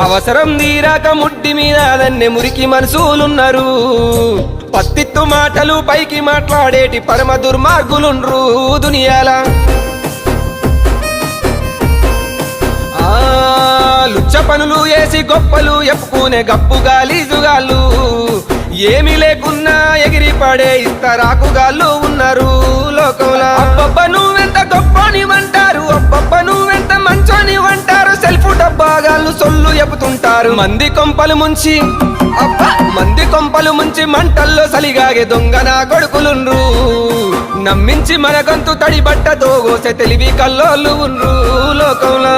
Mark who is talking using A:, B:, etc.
A: అవసరం తీరాక ముడ్డి మీద దన్నె మురికి మనసులున్నారు. పత్తిత్తు మాటలు పైకి మాట్లాడేటి పరమ దుర్మార్గులుండ్రు దునియాల. ఆ, లుచ్చ పనులు వేసి గొప్పలు ఎప్పుకునే గప్పు గాలీజుగాళ్ళు. ఏమీ లేకున్నా ఎగిరి పడే ఇస్తరాకుగాళ్ళు ఉన్నారు లోకంలో. అబ్బబ్బ నువ్వెంత గొప్పనివంటారు అబ్బబ్బ నువ్వు సొల్లు ఎప్పుతుంటారు మంది కొంపలు ముంచి అబ్బా! మంది కొంపలు ముంచి మంటల్లో సలిగాగే దొంగ నా కొడుకులుండ్రు నమ్మించి మన గొంతు తడి బట్టతో గోసె తెలివి కల్లోళ్ళు ఉండ్రు లోకంలో